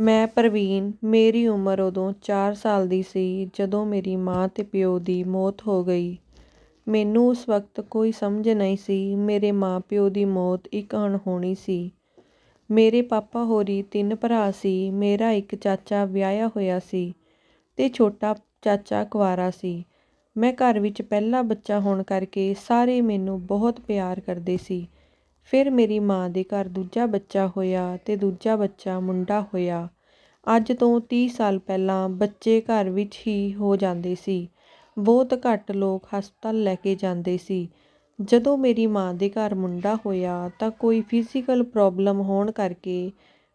ਮੈਂ ਪ੍ਰਵੀਨ, ਮੇਰੀ ਉਮਰ ਉਦੋਂ ਚਾਰ ਸਾਲ ਦੀ ਸੀ ਜਦੋਂ ਮੇਰੀ ਮਾਂ ਅਤੇ ਪਿਓ ਦੀ ਮੌਤ ਹੋ ਗਈ। ਮੈਨੂੰ ਉਸ ਵਕਤ ਕੋਈ ਸਮਝ ਨਹੀਂ ਸੀ, ਮੇਰੇ ਮਾਂ ਪਿਓ ਦੀ ਮੌਤ ਇੱਕ ਅਣਹੋਣੀ ਸੀ। ਮੇਰੇ ਪਾਪਾ ਹੋਰੀ ਤਿੰਨ ਭਰਾ ਸੀ, ਮੇਰਾ ਇੱਕ ਚਾਚਾ ਵਿਆਹਿਆ ਹੋਇਆ ਸੀ ਅਤੇ ਛੋਟਾ ਚਾਚਾ ਕੁਆਰਾ ਸੀ। ਮੈਂ ਘਰ ਵਿੱਚ ਪਹਿਲਾ ਬੱਚਾ ਹੋਣ ਕਰਕੇ ਸਾਰੇ ਮੈਨੂੰ ਬਹੁਤ ਪਿਆਰ ਕਰਦੇ ਸੀ। ਫਿਰ ਮੇਰੀ ਮਾਂ ਦੇ ਘਰ ਦੂਜਾ ਬੱਚਾ ਹੋਇਆ ਅਤੇ ਦੂਜਾ ਬੱਚਾ ਮੁੰਡਾ ਹੋਇਆ। ਅੱਜ ਤੋਂ ਤੀਹ ਸਾਲ ਪਹਿਲਾਂ ਬੱਚੇ ਘਰ ਵਿੱਚ ਹੀ ਹੋ ਜਾਂਦੇ ਸੀ। ਬਹੁਤ ਘੱਟ ਲੋਕ ਹਸਪਤਾਲ ਲੈ ਕੇ ਜਾਂਦੇ ਸੀ। ਜਦੋਂ ਮੇਰੀ ਮਾਂ ਦੇ ਘਰ ਮੁੰਡਾ ਹੋਇਆ ਤਾਂ ਕੋਈ ਫਿਜ਼ੀਕਲ ਪ੍ਰੋਬਲਮ ਹੋਣ ਕਰਕੇ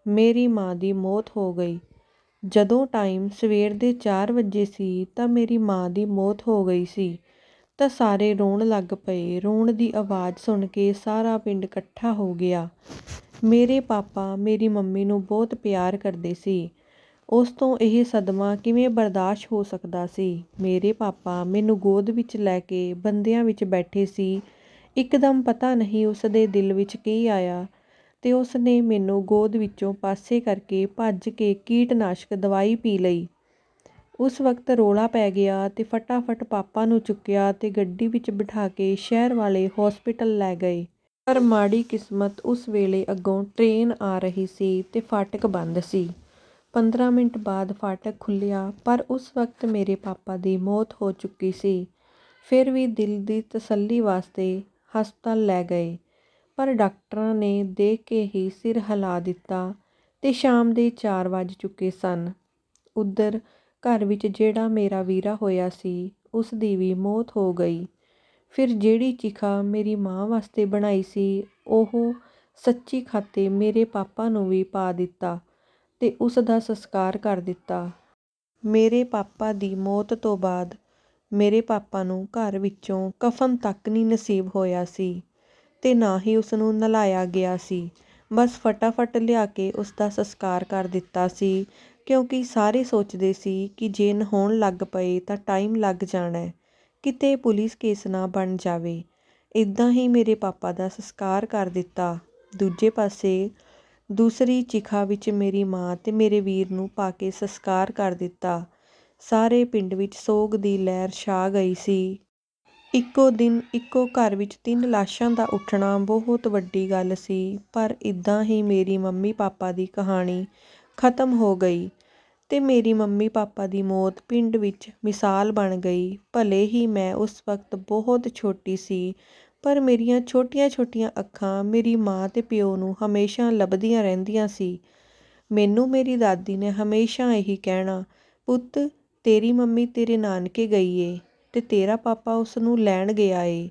ਮੇਰੀ ਮਾਂ ਦੀ ਮੌਤ ਹੋ ਗਈ। ਜਦੋਂ ਟਾਈਮ ਸਵੇਰ ਦੇ ਚਾਰ ਵਜੇ ਸੀ ਤਾਂ ਮੇਰੀ ਮਾਂ ਦੀ ਮੌਤ ਹੋ ਗਈ ਸੀ। ਤਾਂ ਸਾਰੇ ਰੋਣ ਲੱਗ ਪਏ। ਰੋਣ ਦੀ ਆਵਾਜ਼ ਸੁਣ ਕੇ ਸਾਰਾ ਪਿੰਡ ਇਕੱਠਾ ਹੋ ਗਿਆ। ਮੇਰੇ ਪਾਪਾ ਮੇਰੀ ਮੰਮੀ ਨੂੰ ਬਹੁਤ ਪਿਆਰ ਕਰਦੇ ਸੀ। ਉਸ ਤੋਂ ਇਹ ਸਦਮਾ ਕਿਵੇਂ ਬਰਦਾਸ਼ਤ ਹੋ ਸਕਦਾ ਸੀ? ਮੇਰੇ ਪਾਪਾ ਮੈਨੂੰ ਗੋਦ ਵਿੱਚ ਲੈ ਕੇ ਬੰਦਿਆਂ ਵਿੱਚ ਬੈਠੇ ਸੀ। ਇੱਕਦਮ ਪਤਾ ਨਹੀਂ ਉਸ ਦੇ ਦਿਲ ਵਿੱਚ ਕੀ ਆਇਆ ਤੇ ਉਸ ਨੇ ਮੈਨੂੰ ਗੋਦ ਵਿੱਚੋਂ ਪਾਸੇ ਕਰਕੇ ਭੱਜ ਕੇ ਕੀਟਨਾਸ਼ਕ ਦਵਾਈ ਪੀ ਲਈ। ਉਸ ਵਕਤ ਰੌਲਾ ਪੈ ਗਿਆ ਤੇ ਫਟਾਫਟ ਪਾਪਾ ਨੂੰ ਚੁੱਕਿਆ ਤੇ ਗੱਡੀ ਵਿੱਚ ਬਿਠਾ ਕੇ ਸ਼ਹਿਰ ਵਾਲੇ ਹਸਪੀਟਲ ਲੈ ਗਏ। ਪਰ ਮਾੜੀ ਕਿਸਮਤ ਉਸ ਵੇਲੇ ਅੱਗੋਂ ਟ੍ਰੇਨ ਆ ਰਹੀ ਸੀ ਤੇ ਫਾਟਕ ਬੰਦ ਸੀ। 15 ਮਿੰਟ ਬਾਅਦ ਫਾਟਕ ਖੁੱਲਿਆ ਪਰ ਉਸ ਵਕਤ ਮੇਰੇ ਪਾਪਾ ਦੀ ਮੌਤ ਹੋ ਚੁੱਕੀ ਸੀ। ਫਿਰ ਵੀ ਦਿਲ ਦੀ ਤਸੱਲੀ ਵਾਸਤੇ ਹਸਪਤਾਲ ਲੈ ਗਏ, ਪਰ ਡਾਕਟਰਾਂ ਨੇ ਦੇਖ ਕੇ ਹੀ ਸਿਰ ਹਿਲਾ ਦਿੱਤਾ ਤੇ ਸ਼ਾਮ ਦੇ 4 ਵੱਜ ਚੁੱਕੇ ਸਨ। ਉਧਰ ਘਰ ਵਿੱਚ ਜਿਹੜਾ ਮੇਰਾ ਵੀਰਾ ਹੋਇਆ ਸੀ ਉਸ ਦੀ ਵੀ ਮੌਤ ਹੋ ਗਈ। ਫਿਰ ਜਿਹੜੀ ਚਿਖਾ ਮੇਰੀ ਮਾਂ ਵਾਸਤੇ ਬਣਾਈ ਸੀ, ਉਹ ਸੱਚੀ ਖਾਤੇ ਮੇਰੇ ਪਾਪਾ ਨੂੰ ਵੀ ਪਾ ਦਿੱਤਾ ਅਤੇ ਉਸ ਦਾ ਸੰਸਕਾਰ ਕਰ ਦਿੱਤਾ। ਮੇਰੇ ਪਾਪਾ ਦੀ ਮੌਤ ਤੋਂ ਬਾਅਦ ਮੇਰੇ ਪਾਪਾ ਨੂੰ ਘਰ ਵਿੱਚੋਂ ਕਫਨ ਤੱਕ ਨਹੀਂ ਨਸੀਬ ਹੋਇਆ ਸੀ ਅਤੇ ਨਾ ਹੀ ਉਸ ਨੂੰ ਨਲਾਇਆ ਗਿਆ ਸੀ। ਬਸ ਫਟਾਫਟ ਲਿਆ ਕੇ ਉਸ ਦਾ ਸੰਸਕਾਰ ਕਰ ਦਿੱਤਾ ਸੀ ਕਿਉਂਕਿ ਸਾਰੇ ਸੋਚਦੇ ਸੀ ਕਿ ਜੇ ਨਹਾਉਣ ਲੱਗ ਪਏ ਤਾਂ ਟਾਈਮ ਲੱਗ ਜਾਣਾ ਕਿਤੇ ਪੁਲਿਸ ਕੇਸ ਨਾ ਬਣ ਜਾਵੇ। ਇੱਦਾਂ ਹੀ ਮੇਰੇ ਪਾਪਾ ਦਾ ਸੰਸਕਾਰ ਕਰ ਦਿੱਤਾ। ਦੂਜੇ ਪਾਸੇ ਦੂਸਰੀ ਚਿਖਾ ਵਿੱਚ ਮੇਰੀ ਮਾਂ ਅਤੇ ਮੇਰੇ ਵੀਰ ਨੂੰ ਪਾ ਕੇ ਸੰਸਕਾਰ ਕਰ ਦਿੱਤਾ। ਸਾਰੇ ਪਿੰਡ ਵਿੱਚ ਸੋਗ ਦੀ ਲਹਿਰ ਛਾ ਗਈ ਸੀ। ਇੱਕੋ ਦਿਨ ਇੱਕੋ ਘਰ ਵਿੱਚ ਤਿੰਨ ਲਾਸ਼ਾਂ ਦਾ ਉੱਠਣਾ ਬਹੁਤ ਵੱਡੀ ਗੱਲ ਸੀ, ਪਰ ਇਦਾਂ ਹੀ ਮੇਰੀ ਮੰਮੀ ਪਾਪਾ ਦੀ ਕਹਾਣੀ ਖਤਮ ਹੋ ਗਈ। ਅਤੇ ਮੇਰੀ ਮੰਮੀ ਪਾਪਾ ਦੀ ਮੌਤ ਪਿੰਡ ਵਿੱਚ ਮਿਸਾਲ ਬਣ ਗਈ। ਭਲੇ ਹੀ ਮੈਂ ਉਸ ਵਕਤ ਬਹੁਤ ਛੋਟੀ ਸੀ, ਪਰ ਮੇਰੀਆਂ ਛੋਟੀਆਂ-ਛੋਟੀਆਂ ਅੱਖਾਂ ਮੇਰੀ ਮਾਂ ਅਤੇ ਪਿਓ ਨੂੰ ਹਮੇਸ਼ਾ ਲੱਭਦੀਆਂ ਰਹਿੰਦੀਆਂ ਸੀ। ਮੈਨੂੰ ਮੇਰੀ ਦਾਦੀ ਨੇ ਹਮੇਸ਼ਾ ਇਹੀ ਕਹਿਣਾ, ਪੁੱਤ, ਤੇਰੀ ਮੰਮੀ ਤੇਰੇ ਨਾਨਕੇ ਗਈ ਏ ਅਤੇ ਤੇਰਾ ਪਾਪਾ ਉਸ ਨੂੰ ਲੈਣ ਗਿਆ ਏ।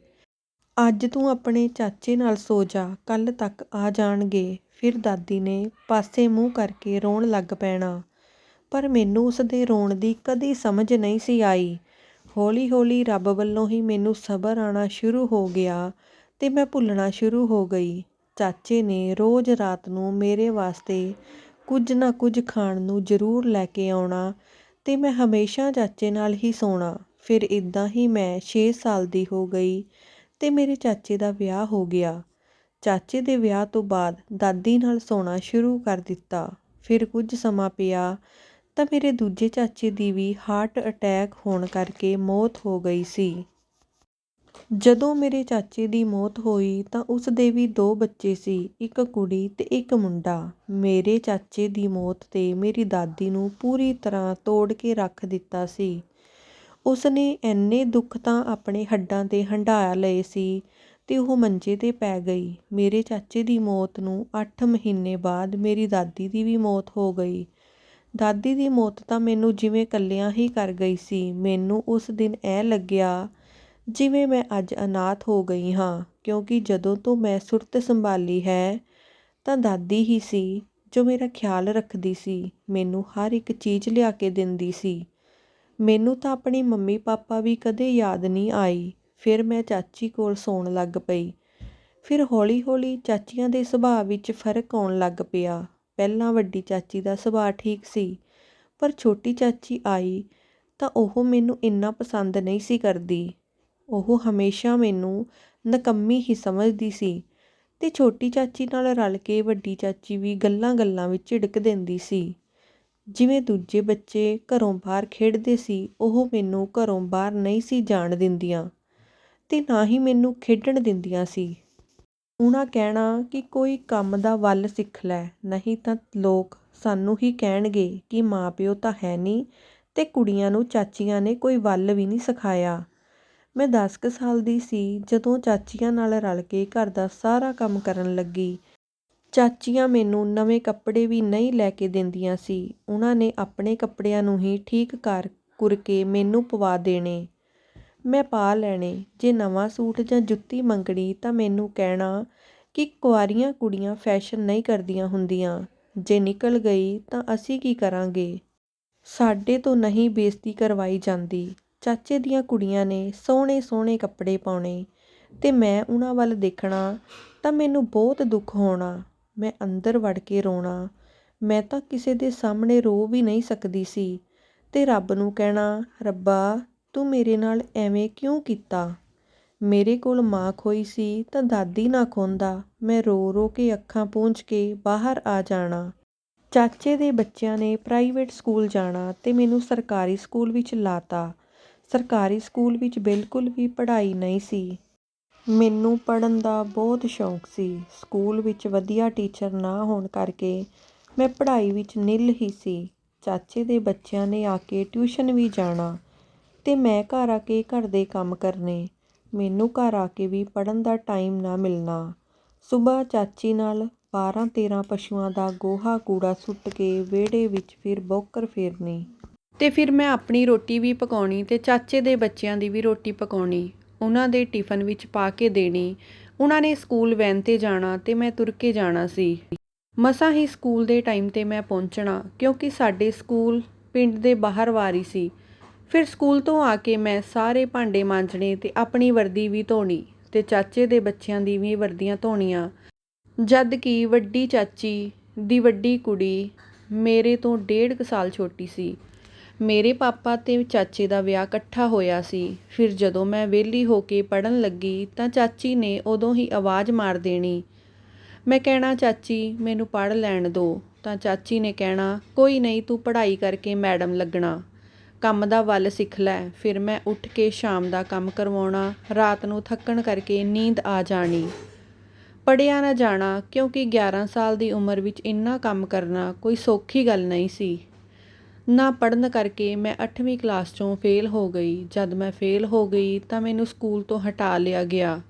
ਅੱਜ ਤੂੰ ਆਪਣੇ ਚਾਚੇ ਨਾਲ ਸੋ ਜਾ, ਕੱਲ੍ਹ ਤੱਕ ਆ ਜਾਣਗੇ। ਫਿਰ ਦਾਦੀ ਨੇ ਪਾਸੇ ਮੂੰਹ ਕਰਕੇ ਰੋਣ ਲੱਗ ਪੈਣਾ। ਪਰ ਮੈਨੂੰ ਉਸ ਦੇ ਰੋਣ ਦੀ ਕਦੀ ਸਮਝ ਨਹੀਂ ਸੀ ਆਈ। ਹੌਲੀ-ਹੌਲੀ ਰੱਬ ਵੱਲੋਂ ਹੀ ਮੈਨੂੰ ਸਬਰ ਆਉਣਾ ਸ਼ੁਰੂ ਹੋ ਗਿਆ ਅਤੇ ਮੈਂ ਭੁੱਲਣਾ ਸ਼ੁਰੂ ਹੋ ਗਈ। ਚਾਚੇ ਨੇ ਰੋਜ਼ ਰਾਤ ਨੂੰ ਮੇਰੇ ਵਾਸਤੇ ਕੁਝ ਨਾ ਕੁਝ ਖਾਣ ਨੂੰ ਜ਼ਰੂਰ ਲੈ ਕੇ ਆਉਣਾ ਅਤੇ ਮੈਂ ਹਮੇਸ਼ਾ ਚਾਚੇ ਨਾਲ ਹੀ ਸੌਣਾ। ਫਿਰ ਇਦਾਂ ਹੀ ਮੈਂ 6 ਸਾਲ ਦੀ ਹੋ ਗਈ ਤੇ ਮੇਰੇ ਚਾਚੇ ਦਾ ਵਿਆਹ ਹੋ ਗਿਆ। ਚਾਚੇ ਦੇ ਵਿਆਹ ਤੋਂ ਬਾਅਦ ਦਾਦੀ ਨਾਲ ਸੌਣਾ ਸ਼ੁਰੂ ਕਰ ਦਿੱਤਾ। ਫਿਰ ਕੁਝ ਸਮਾਂ ਪਿਆ ਤਾਂ ਮੇਰੇ ਦੂਜੇ ਚਾਚੇ ਦੀ ਵੀ ਹਾਰਟ ਅਟੈਕ ਹੋਣ ਕਰਕੇ ਮੌਤ ਹੋ ਗਈ ਸੀ। ਜਦੋਂ ਮੇਰੇ ਚਾਚੇ ਦੀ ਮੌਤ ਹੋਈ ਤਾਂ ਉਸ ਦੇ ਵੀ ਦੋ ਬੱਚੇ ਸੀ, ਇੱਕ ਕੁੜੀ ਤੇ ਇੱਕ ਮੁੰਡਾ। ਮੇਰੇ ਚਾਚੇ ਦੀ ਮੌਤ ਤੇ ਮੇਰੀ ਦਾਦੀ ਨੂੰ ਪੂਰੀ ਤਰ੍ਹਾਂ ਤੋੜ ਕੇ ਰੱਖ ਦਿੱਤਾ ਸੀ। ਉਸ ਨੇ ਐਨੇ ਦੁੱਖ ਤਾਂ ਆਪਣੇ ਹੱਡਾਂ ਤੇ ਹੰਢਾ ਲਏ ਸੀ ਤੇ ਉਹ ਮੰਜੇ ਤੇ ਪੈ ਗਈ। ਮੇਰੇ ਚਾਚੇ ਦੀ ਮੌਤ ਨੂੰ 8 ਮਹੀਨੇ ਬਾਅਦ ਮੇਰੀ ਦਾਦੀ ਦੀ ਵੀ ਮੌਤ ਹੋ ਗਈ। ਦਾਦੀ ਦੀ ਮੌਤ ਤਾਂ ਮੈਨੂੰ ਜਿਵੇਂ ਇਕੱਲਿਆਂ ਹੀ ਕਰ ਗਈ ਸੀ, ਮੈਨੂੰ ਉਸ ਦਿਨ ਐਂ ਲੱਗਿਆ ਜਿਵੇਂ ਮੈਂ ਅੱਜ ਅਨਾਥ ਹੋ ਗਈ ਹਾਂ, ਕਿਉਂਕਿ ਜਦੋਂ ਤੋਂ ਮੈਂ ਸੁਰਤ ਸੰਭਾਲੀ ਹੈ ਤਾਂ ਦਾਦੀ ਹੀ ਸੀ ਜੋ ਮੇਰਾ ਖਿਆਲ ਰੱਖਦੀ ਸੀ, ਮੈਨੂੰ ਹਰ ਇੱਕ ਚੀਜ਼ ਲਿਆ ਕੇ ਦਿੰਦੀ ਸੀ। ਮੈਨੂੰ ਤਾਂ ਆਪਣੀ ਮੰਮੀ ਪਾਪਾ ਵੀ ਕਦੇ ਯਾਦ ਨਹੀਂ ਆਈ, ਫਿਰ ਮੈਂ ਚਾਚੀ ਕੋਲ ਸੌਣ ਲੱਗ ਪਈ। ਫਿਰ ਹੌਲੀ-ਹੌਲੀ ਚਾਚੀਆਂ ਦੇ ਸੁਭਾਅ ਵਿੱਚ ਫ਼ਰਕ ਆਉਣ ਲੱਗ ਪਿਆ। ਪਹਿਲਾਂ ਵੱਡੀ ਚਾਚੀ ਦਾ ਸੁਭਾਅ ਠੀਕ ਸੀ, ਪਰ ਛੋਟੀ ਚਾਚੀ ਆਈ ਤਾਂ ਉਹ ਮੈਨੂੰ ਇੰਨਾ ਪਸੰਦ ਨਹੀਂ ਸੀ ਕਰਦੀ। ਉਹ ਹਮੇਸ਼ਾ ਮੈਨੂੰ ਨਕੰਮੀ ਹੀ ਸਮਝਦੀ ਸੀ ਅਤੇ ਛੋਟੀ ਚਾਚੀ ਨਾਲ ਰਲ ਕੇ ਵੱਡੀ ਚਾਚੀ ਵੀ ਗੱਲਾਂ-ਗੱਲਾਂ ਵਿੱਚ ਝਿੜਕ ਦਿੰਦੀ ਸੀ। ਜਿਵੇਂ ਦੂਜੇ ਬੱਚੇ ਘਰੋਂ ਬਾਹਰ ਖੇਡਦੇ ਸੀ, ਉਹ ਮੈਨੂੰ ਘਰੋਂ ਬਾਹਰ ਨਹੀਂ ਸੀ ਜਾਣ ਦਿੰਦੀਆਂ ਅਤੇ ਨਾ ਹੀ ਮੈਨੂੰ ਖੇਡਣ ਦਿੰਦੀਆਂ ਸੀ। ਉਹਨਾਂ ਕਹਿਣਾ ਕਿ ਕੋਈ ਕੰਮ ਦਾ ਵੱਲ ਸਿੱਖ ਲੈ, ਨਹੀਂ ਤਾਂ ਲੋਕ ਸਾਨੂੰ ਹੀ ਕਹਿਣਗੇ ਕਿ ਮਾਂ ਪਿਓ ਤਾਂ ਹੈ ਨਹੀਂ ਅਤੇ ਕੁੜੀਆਂ ਨੂੰ ਚਾਚੀਆਂ ਨੇ ਕੋਈ ਵੱਲ ਵੀ ਨਹੀਂ ਸਿਖਾਇਆ। ਮੈਂ ਦਸ ਕੁ ਸਾਲ ਦੀ ਸੀ, ਜਦੋਂ ਚਾਚੀਆਂ ਨਾਲ ਰਲ ਕੇ ਘਰ ਦਾ ਸਾਰਾ ਕੰਮ ਕਰਨ ਲੱਗੀ। ਚਾਚੀਆਂ ਮੈਨੂੰ ਨਵੇਂ ਕੱਪੜੇ ਵੀ ਨਹੀਂ ਲੈ ਕੇ ਦਿੰਦੀਆਂ ਸੀ। ਉਹਨਾਂ ਨੇ ਆਪਣੇ ਕੱਪੜਿਆਂ ਨੂੰ ਹੀ ਠੀਕ ਕਰ ਕੁਰ ਕੇ ਮੈਨੂੰ ਪਵਾ ਦੇਣੇ। ਮੈਂ ਪਾ ਲੈਣੇ। ਜੇ ਨਵਾਂ ਸੂਟ ਜਾਂ ਜੁੱਤੀ ਮੰਗਣੀ ਤਾਂ ਮੈਨੂੰ ਕਹਿਣਾ ਕਿ ਕੁਆਰੀਆਂ ਕੁੜੀਆਂ ਫੈਸ਼ਨ ਨਹੀਂ ਕਰਦੀਆਂ ਹੁੰਦੀਆਂ। ਜੇ ਨਿਕਲ ਗਈ ਤਾਂ ਅਸੀਂ ਕੀ ਕਰਾਂਗੇ? ਸਾਡੇ ਤੋਂ ਨਹੀਂ ਬੇਇੱਜ਼ਤੀ ਕਰਵਾਈ ਜਾਂਦੀ। ਚਾਚੇ ਦੀਆਂ ਕੁੜੀਆਂ ਨੇ ਸੋਹਣੇ ਸੋਹਣੇ ਕੱਪੜੇ ਪਾਉਣੇ ਤੇ ਮੈਂ ਉਹਨਾਂ ਵੱਲ ਦੇਖਣਾ ਤਾਂ ਮੈਨੂੰ ਬਹੁਤ ਦੁੱਖ ਹੋਣਾ। ਮੈਂ ਅੰਦਰ ਵੜ ਕੇ ਰੋਣਾ। ਮੈਂ ਤਾਂ ਕਿਸੇ ਦੇ ਸਾਹਮਣੇ ਰੋ ਵੀ ਨਹੀਂ ਸਕਦੀ ਸੀ ਤੇ ਰੱਬ ਨੂੰ ਕਹਿਣਾ, ਰੱਬਾ ਤੂੰ ਮੇਰੇ ਨਾਲ ਐਵੇਂ ਕਿਉਂ ਕੀਤਾ? ਮੇਰੇ ਕੋਲ ਮਾਂ ਖੋਈ ਸੀ ਤਾਂ ਦਾਦੀ ਨਾ ਖੋਂਦਾ। ਮੈਂ ਰੋ ਰੋ ਕੇ ਅੱਖਾਂ ਪੂੰਝ ਕੇ ਬਾਹਰ ਆ ਜਾਣਾ। ਚਾਚੇ ਦੇ ਬੱਚਿਆਂ ਨੇ ਪ੍ਰਾਈਵੇਟ ਸਕੂਲ ਜਾਣਾ ਤੇ ਮੈਨੂੰ ਸਰਕਾਰੀ ਸਕੂਲ ਵਿੱਚ ਲਾਤਾ। ਸਰਕਾਰੀ ਸਕੂਲ ਵਿੱਚ ਬਿਲਕੁਲ ਵੀ ਪੜ੍ਹਾਈ ਨਹੀਂ ਸੀ। ਮੈਨੂੰ ਪੜ੍ਹਨ ਦਾ ਬਹੁਤ ਸ਼ੌਂਕ ਸੀ। ਸਕੂਲ ਵਿੱਚ ਵਧੀਆ ਟੀਚਰ ਨਾ ਹੋਣ ਕਰਕੇ ਮੈਂ ਪੜ੍ਹਾਈ ਵਿੱਚ ਨਿੱਲ ਹੀ ਸੀ। ਚਾਚੇ ਦੇ ਬੱਚਿਆਂ ਨੇ ਆ ਕੇ ਟਿਊਸ਼ਨ ਵੀ ਜਾਣਾ। ਅਤੇ ਮੈਂ ਘਰ ਆ ਕੇ ਘਰ ਦੇ ਕੰਮ ਕਰਨੇ। ਮੈਨੂੰ ਘਰ ਆ ਕੇ ਵੀ ਪੜ੍ਹਨ ਦਾ ਟਾਈਮ ਨਾ ਮਿਲਣਾ। ਸਵੇਰ ਚਾਚੀ ਨਾਲ 12 13 ਪਸ਼ੂਆਂ ਦਾ ਗੋਹਾ ਕੂੜਾ ਸੁੱਟ ਕੇ ਵਿਹੜੇ ਵਿੱਚ ਫਿਰ ਬੌਕਰ ਫੇਰਨੀ। ਅਤੇ ਫਿਰ ਮੈਂ ਆਪਣੀ ਰੋਟੀ ਵੀ ਪਕਾਉਣੀ ਅਤੇ ਚਾਚੇ ਦੇ ਬੱਚਿਆਂ ਦੀ ਵੀ ਰੋਟੀ ਪਕਾਉਣੀ। ਉਹਨਾਂ ਦੇ ਟਿਫਨ ਵਿੱਚ ਪਾ ਕੇ ਦੇਣੀ। ਉਹਨਾਂ ਨੇ ਸਕੂਲ ਵੈਨ ਤੇ ਜਾਣਾ ਅਤੇ ਮੈਂ ਤੁਰ ਕੇ ਜਾਣਾ ਸੀ। ਮਸਾਂ ਹੀ ਸਕੂਲ ਦੇ ਟਾਈਮ ਤੇ ਮੈਂ ਪਹੁੰਚਣਾ ਕਿਉਂਕਿ ਸਾਡੇ ਸਕੂਲ ਪਿੰਡ ਦੇ ਬਾਹਰ ਵਾਰੀ ਸੀ। ਫਿਰ ਸਕੂਲ ਤੋਂ ਆ ਕੇ ਮੈਂ ਸਾਰੇ ਭਾਂਡੇ ਮਾਂਜਣੇ ਤੇ ਆਪਣੀ ਵਰਦੀ ਵੀ ਧੋਣੀ ਤੇ ਚਾਚੇ ਦੇ ਬੱਚਿਆਂ ਦੀ ਵੀ ਵਰਦੀਆਂ ਧੋਣੀਆਂ। ਜਦ ਕਿ ਵੱਡੀ ਚਾਚੀ ਦੀ ਵੱਡੀ ਕੁੜੀ ਮੇਰੇ ਤੋਂ ਡੇਢ ਕੁ ਸਾਲ ਛੋਟੀ ਸੀ। ਮੇਰੇ ਪਾਪਾ ਤੇ ਚਾਚੇ ਦਾ ਵਿਆਹ ਇਕੱਠਾ ਹੋਇਆ ਸੀ। ਫਿਰ ਜਦੋਂ ਮੈਂ ਵਿਹਲੀ ਹੋ ਕੇ ਪੜਨ ਲੱਗੀ ਤਾਂ ਚਾਚੀ ਨੇ ਉਦੋਂ ਹੀ ਆਵਾਜ਼ ਮਾਰ ਦੇਣੀ। ਮੈਂ ਕਹਿਣਾ, ਚਾਚੀ, ਮੈਨੂੰ ਪੜ ਲੈਣ ਦਿਓ ਤਾਂ ਚਾਚੀ ਨੇ ਕਹਿਣਾ, ਕੋਈ ਨਹੀਂ, ਤੂੰ ਪੜ੍ਹਾਈ ਕਰਕੇ ਮੈਡਮ ਲੱਗਣਾ। ਕੰਮ ਦਾ ਵੱਲ ਸਿੱਖ ਲੈ। ਫਿਰ ਮੈਂ ਉੱਠ ਕੇ ਸ਼ਾਮ ਦਾ ਕੰਮ ਕਰਵਾਉਣਾ, ਰਾਤ ਨੂੰ ਥੱਕਣ ਕਰਕੇ ਨੀਂਦ ਆ ਜਾਣੀ। ਪੜਿਆ ਨਾ ਜਾਣਾ, ਕਿਉਂਕਿ 11 ਸਾਲ ਦੀ ਉਮਰ ਵਿੱਚ ਇੰਨਾ ਕੰਮ ਕਰਨਾ ਕੋਈ ਸੌਖੀ ਗੱਲ ਨਹੀਂ ਸੀ। ਨਾ ਪੜਨ ਕਰਕੇ ਮੈਂ 8ਵੀਂ ਕਲਾਸ ਚੋਂ ਫੇਲ ਹੋ ਗਈ। ਜਦ ਮੈਂ ਫੇਲ ਹੋ ਗਈ ਤਾਂ ਮੈਨੂੰ ਸਕੂਲ ਤੋਂ ਹਟਾ ਲਿਆ ਗਿਆ।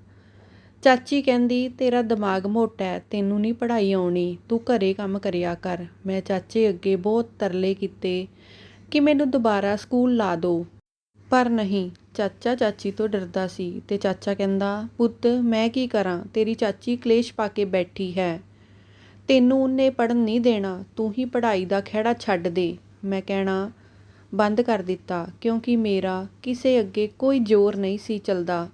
ਚਾਚੀ ਕਹਿੰਦੀ, ਤੇਰਾ ਦਿਮਾਗ ਮੋਟਾ ਹੈ, ਤੈਨੂੰ ਨਹੀਂ ਪੜ੍ਹਾਈ ਆਉਣੀ। ਤੂੰ ਘਰੇ ਕੰਮ ਕਰਿਆ ਕਰ। ਮੈਂ ਚਾਚੇ ਅੱਗੇ ਬਹੁਤ ਤਰਲੇ ਕੀਤੇ। ਕਿ ਮੈਨੂੰ ਦੁਬਾਰਾ ਸਕੂਲ ਲਾ ਦਿਓ ਪਰ ਨਹੀਂ, ਚਾਚਾ ਚਾਚੀ ਤੋਂ ਡਰਦਾ ਸੀ ਤੇ ਚਾਚਾ ਕਹਿੰਦਾ, ਪੁੱਤ, ਮੈਂ ਕੀ ਕਰਾਂ? ਤੇਰੀ ਚਾਚੀ ਕਲੇਸ਼ ਪਾ ਕੇ ਬੈਠੀ ਹੈ। ਤੈਨੂੰ ਉਹਨੇ ਪੜਨ ਨਹੀਂ ਦੇਣਾ। ਤੂੰ ਹੀ ਪੜ੍ਹਾਈ ਦਾ ਖਹਿੜਾ ਛੱਡ ਦੇ। ਮੈਂ ਕਹਿਣਾ, ਬੰਦ ਕਰ ਦਿੱਤਾ। ਕਿਉਂਕਿ ਮੇਰਾ ਕਿਸੇ ਅੱਗੇ ਕੋਈ ਜ਼ੋਰ ਨਹੀਂ ਸੀ ਚੱਲਦਾ।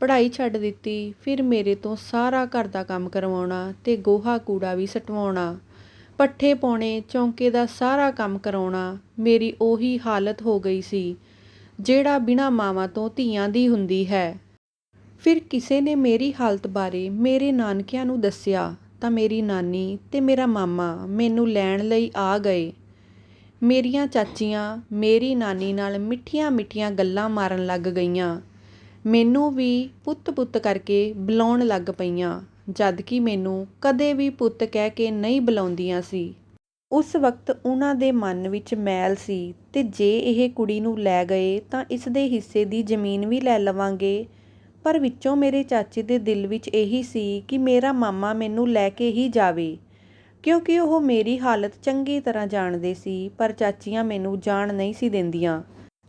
ਪੜ੍ਹਾਈ ਛੱਡ ਦਿੱਤੀ, ਫਿਰ ਮੇਰੇ ਤੋਂ ਸਾਰਾ ਘਰ ਦਾ ਕੰਮ ਕਰਵਾਉਣਾ ਤੇ ਗੋਹਾ ਕੂੜਾ ਵੀ ਸਟਵਾਉਣਾ। ਪੱਠੇ ਪਾਉਣੇ, ਚੌਂਕੇ ਦਾ ਸਾਰਾ ਕੰਮ ਕਰਾਉਣਾ, ਮੇਰੀ ਉਹੀ ਹਾਲਤ ਹੋ ਗਈ ਸੀ, ਜਿਹੜਾ ਬਿਨਾਂ ਮਾਵਾਂ ਤੋਂ ਧੀਆਂ ਦੀ ਹੁੰਦੀ ਹੈ। ਫਿਰ ਕਿਸੇ ਨੇ ਮੇਰੀ ਹਾਲਤ ਬਾਰੇ ਮੇਰੇ ਨਾਨਕਿਆਂ ਨੂੰ ਦੱਸਿਆ, ਤਾਂ ਮੇਰੀ ਨਾਨੀ ਤੇ ਮੇਰਾ ਮਾਮਾ ਮੈਨੂੰ ਲੈਣ ਲਈ ਆ ਗਏ। ਮੇਰੀਆਂ ਚਾਚੀਆਂ ਮੇਰੀ ਨਾਨੀ ਨਾਲ ਮਿੱਠੀਆਂ ਮਿੱਠੀਆਂ ਗੱਲਾਂ ਮਾਰਨ ਲੱਗ ਗਈਆਂ। ਮੈਨੂੰ ਵੀ ਪੁੱਤ ਪੁੱਤ ਕਰਕੇ ਬੁਲਾਉਣ ਲੱਗ ਪਈਆਂ। ਜਦ ਕਿ ਮੈਨੂੰ ਕਦੇ ਵੀ ਪੁੱਤ ਕਹਿ ਕੇ ਨਹੀਂ ਬੁਲਾਉਂਦੀਆਂ ਸੀ। ਉਸ ਵਕਤ ਉਹਨਾਂ ਦੇ ਮਨ ਵਿੱਚ ਮੈਲ ਸੀ ਤੇ ਜੇ ਇਹ ਕੁੜੀ ਨੂੰ ਲੈ ਗਏ ਤਾਂ ਇਸ ਦੇ ਹਿੱਸੇ ਦੀ ਜ਼ਮੀਨ ਵੀ ਲੈ ਲਵਾਂਗੇ। ਪਰ ਵਿੱਚੋਂ ਮੇਰੇ ਚਾਚੇ ਦੇ ਦਿਲ ਵਿੱਚ ਇਹੀ ਸੀ ਕਿ ਮੇਰਾ ਮਾਮਾ ਮੈਨੂੰ ਲੈ ਕੇ ਹੀ ਜਾਵੇ। ਕਿਉਂਕਿ ਉਹ ਮੇਰੀ ਹਾਲਤ ਚੰਗੀ ਤਰ੍ਹਾਂ ਜਾਣਦੇ ਸੀ, ਪਰ ਚਾਚੀਆਂ ਮੈਨੂੰ ਜਾਣ ਨਹੀਂ ਸੀ ਦਿੰਦੀਆਂ।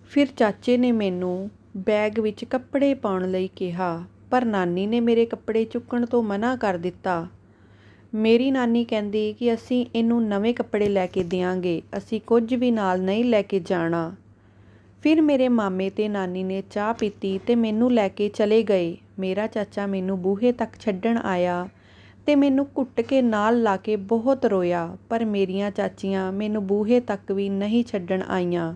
ਫਿਰ ਚਾਚੇ ਨੇ ਮੈਨੂੰ ਬੈਗ ਵਿੱਚ ਕੱਪੜੇ ਪਾਉਣ ਲਈ ਕਿਹਾ। ਪਰ ਨਾਨੀ ਨੇ ਮੇਰੇ ਕੱਪੜੇ ਚੁੱਕਣ ਤੋਂ ਮਨਾ ਕਰ ਦਿੱਤਾ। ਮੇਰੀ ਨਾਨੀ ਕਹਿੰਦੀ ਕਿ ਅਸੀਂ ਇਹਨੂੰ ਨਵੇਂ ਕੱਪੜੇ ਲੈ ਕੇ ਦਿਆਂਗੇ, ਅਸੀਂ ਕੁਝ ਵੀ ਨਾਲ ਨਹੀਂ ਲੈ ਕੇ ਜਾਣਾ। ਫਿਰ ਮੇਰੇ ਮਾਮੇ ਤੇ ਨਾਨੀ ਨੇ ਚਾਹ ਪੀਤੀ ਤੇ ਮੈਨੂੰ ਲੈ ਕੇ ਚਲੇ ਗਏ। ਮੇਰਾ ਚਾਚਾ ਮੈਨੂੰ ਬੂਹੇ ਤੱਕ ਛੱਡਣ ਆਇਆ ਤੇ ਮੈਨੂੰ ਘੁੱਟ ਕੇ ਨਾਲ ਲਾ ਕੇ ਬਹੁਤ ਰੋਇਆ, ਪਰ ਮੇਰੀਆਂ ਚਾਚੀਆਂ ਮੈਨੂੰ ਬੂਹੇ ਤੱਕ ਵੀ ਨਹੀਂ ਛੱਡਣ ਆਈਆਂ।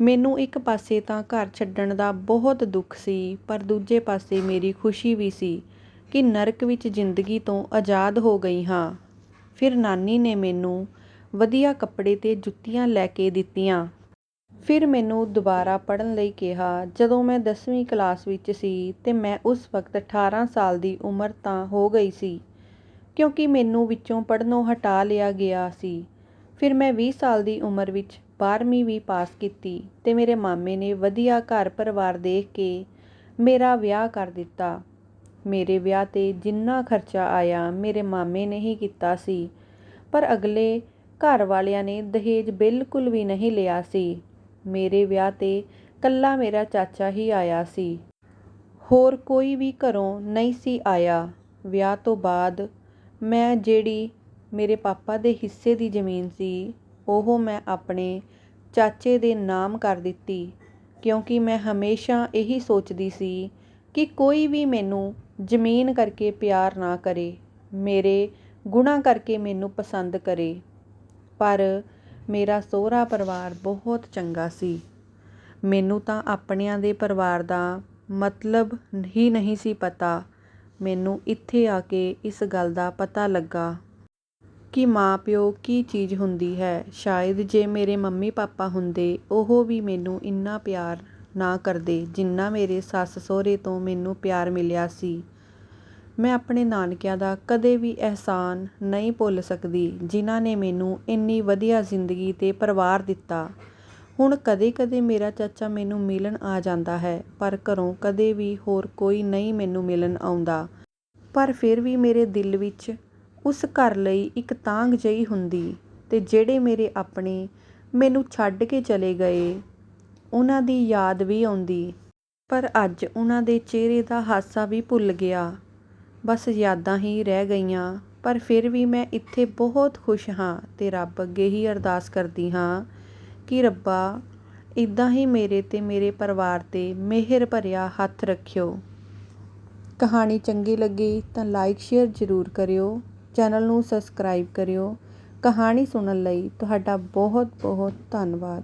ਮੈਨੂੰ ਇੱਕ ਪਾਸੇ ਤਾਂ ਘਰ ਛੱਡਣ ਦਾ ਬਹੁਤ ਦੁੱਖ ਸੀ ਪਰ ਦੂਜੇ ਪਾਸੇ ਮੇਰੀ ਖੁਸ਼ੀ ਵੀ ਸੀ ਕਿ ਨਰਕ ਵਿੱਚ ਜ਼ਿੰਦਗੀ ਤੋਂ ਆਜ਼ਾਦ ਹੋ ਗਈ ਹਾਂ ਫਿਰ ਨਾਨੀ ਨੇ ਮੈਨੂੰ ਵਧੀਆ ਕੱਪੜੇ ਤੇ ਜੁੱਤੀਆਂ ਲੈ ਕੇ ਦਿੱਤੀਆਂ। ਫਿਰ ਮੈਨੂੰ ਦੁਬਾਰਾ ਪੜ੍ਹਨ ਲਈ ਕਿਹਾ। ਜਦੋਂ ਮੈਂ ਦਸਵੀਂ ਕਲਾਸ ਵਿੱਚ ਸੀ ਤੇ ਮੈਂ ਉਸ ਵਕਤ ਅਠਾਰਾਂ ਸਾਲ ਦੀ ਉਮਰ ਤਾਂ ਹੋ ਗਈ ਸੀ, ਕਿਉਂਕਿ ਮੈਨੂੰ ਵਿੱਚੋਂ ਪੜ੍ਹਨੋਂ ਹਟਾ ਲਿਆ ਗਿਆ ਸੀ। ਫਿਰ ਮੈਂ ਵੀਹ ਸਾਲ ਦੀ ਉਮਰ ਵਿੱਚ ਬਾਰ੍ਹਵੀਂ ਵੀ ਪਾਸ ਕੀਤੀ ਅਤੇ ਮੇਰੇ ਮਾਮੇ ਨੇ ਵਧੀਆ ਘਰ-ਪਰਿਵਾਰ ਦੇਖ ਕੇ ਮੇਰਾ ਵਿਆਹ ਕਰ ਦਿੱਤਾ। ਮੇਰੇ ਵਿਆਹ ਤੇ ਜਿੰਨਾ ਖਰਚਾ ਆਇਆ, ਮੇਰੇ ਮਾਮੇ ਨੇ ਹੀ ਕੀਤਾ ਸੀ, ਪਰ ਅਗਲੇ ਘਰ ਵਾਲਿਆਂ ਨੇ ਦਹੇਜ ਬਿਲਕੁਲ ਵੀ ਨਹੀਂ ਲਿਆ ਸੀ। ਮੇਰੇ ਵਿਆਹ ਤੇ ਕੱਲਾ ਮੇਰਾ ਚਾਚਾ ਹੀ ਆਇਆ ਸੀ। ਹੋਰ ਕੋਈ ਵੀ ਘਰੋਂ ਨਹੀਂ ਸੀ ਆਇਆ। ਵਿਆਹ ਤੋਂ ਬਾਅਦ ਮੈਂ ਜਿਹੜੀ ਮੇਰੇ ਪਾਪਾ ਦੇ ਹਿੱਸੇ ਦੀ ਜ਼ਮੀਨ ਸੀ, ਉਹ ਮੈਂ ਆਪਣੇ ਚਾਚੇ ਦੇ ਨਾਮ ਕਰ ਦਿੱਤੀ, ਕਿਉਂਕਿ ਮੈਂ ਹਮੇਸ਼ਾ ਇਹੀ ਸੋਚਦੀ ਸੀ ਕਿ ਕੋਈ ਵੀ ਮੈਨੂੰ ਜ਼ਮੀਨ ਕਰਕੇ ਪਿਆਰ ਨਾ ਕਰੇ, ਮੇਰੇ ਗੁਣਾਂ ਕਰਕੇ ਮੈਨੂੰ ਪਸੰਦ ਕਰੇ। ਪਰ ਮੇਰਾ ਸਹੁਰਾ ਪਰਿਵਾਰ ਬਹੁਤ ਚੰਗਾ ਸੀ। ਮੈਨੂੰ ਤਾਂ ਆਪਣਿਆਂ ਦੇ ਪਰਿਵਾਰ ਦਾ ਮਤਲਬ ਹੀ ਨਹੀਂ ਸੀ ਪਤਾ। ਮੈਨੂੰ ਇੱਥੇ ਆ ਕੇ ਇਸ ਗੱਲ ਦਾ ਪਤਾ ਲੱਗਾ ਕਿ ਮਾਂ-ਪਿਓ ਕੀ ਚੀਜ਼ ਹੁੰਦੀ ਹੈ। ਸ਼ਾਇਦ ਜੇ ਮੇਰੇ ਮੰਮੀ-ਪਾਪਾ ਹੁੰਦੇ, ਉਹ ਵੀ ਮੈਨੂੰ ਇੰਨਾ ਪਿਆਰ ਨਾ ਕਰਦੇ, ਜਿੰਨਾ ਮੇਰੇ ਸੱਸ-ਸਹੁਰੇ ਤੋਂ ਮੈਨੂੰ ਪਿਆਰ ਮਿਲਿਆ ਸੀ। ਮੈਂ ਆਪਣੇ ਨਾਨਕਿਆਂ ਦਾ ਕਦੇ ਵੀ ਅਹਿਸਾਨ ਨਹੀਂ ਭੁੱਲ ਸਕਦੀ, ਜਿਨ੍ਹਾਂ ਨੇ ਮੈਨੂੰ ਇੰਨੀ ਵਧੀਆ ਜ਼ਿੰਦਗੀ ਤੇ ਪਰਿਵਾਰ ਦਿੱਤਾ। ਹੁਣ ਕਦੇ-ਕਦੇ ਮੇਰਾ ਚਾਚਾ ਮੈਨੂੰ ਮਿਲਣ ਆ ਜਾਂਦਾ ਹੈ, ਪਰ ਘਰੋਂ ਕਦੇ ਵੀ ਹੋਰ ਕੋਈ ਨਹੀਂ ਮੈਨੂੰ ਮਿਲਣ ਆਉਂਦਾ। ਪਰ ਫਿਰ ਵੀ ਮੇਰੇ ਦਿਲ ਵਿੱਚ ਉਸ ਘਰ ਲਈ ਇੱਕ ਤਾਂਘ ਜਿਹੀ ਹੁੰਦੀ ਅਤੇ ਜਿਹੜੇ ਮੇਰੇ ਆਪਣੇ ਮੈਨੂੰ ਛੱਡ ਕੇ ਚਲੇ ਗਏ, ਉਹਨਾਂ ਦੀ ਯਾਦ ਵੀ ਆਉਂਦੀ। ਪਰ ਅੱਜ ਉਹਨਾਂ ਦੇ ਚਿਹਰੇ ਦਾ ਹਾਸਾ ਵੀ ਭੁੱਲ ਗਿਆ। ਬਸ ਯਾਦਾਂ ਹੀ ਰਹਿ ਗਈਆਂ। ਪਰ ਫਿਰ ਵੀ ਮੈਂ ਇੱਥੇ ਬਹੁਤ ਖੁਸ਼ ਹਾਂ ਅਤੇ ਰੱਬ ਅੱਗੇ ਹੀ ਅਰਦਾਸ ਕਰਦੀ ਹਾਂ ਕਿ ਰੱਬਾ, ਇੱਦਾਂ ਹੀ ਮੇਰੇ ਅਤੇ ਮੇਰੇ ਪਰਿਵਾਰ ਤੇ ਮਿਹਰ ਭਰਿਆ ਹੱਥ ਰੱਖਿਓ। ਕਹਾਣੀ ਚੰਗੀ ਲੱਗੀ ਤਾਂ ਲਾਈਕ ਸ਼ੇਅਰ ਜ਼ਰੂਰ ਕਰਿਓ। ਚੈਨਲ ਨੂੰ ਸਬਸਕ੍ਰਾਈਬ ਕਰਿਓ। ਕਹਾਣੀ ਸੁਣਨ ਲਈ ਤੁਹਾਡਾ ਬਹੁਤ-ਬਹੁਤ ਧੰਨਵਾਦ।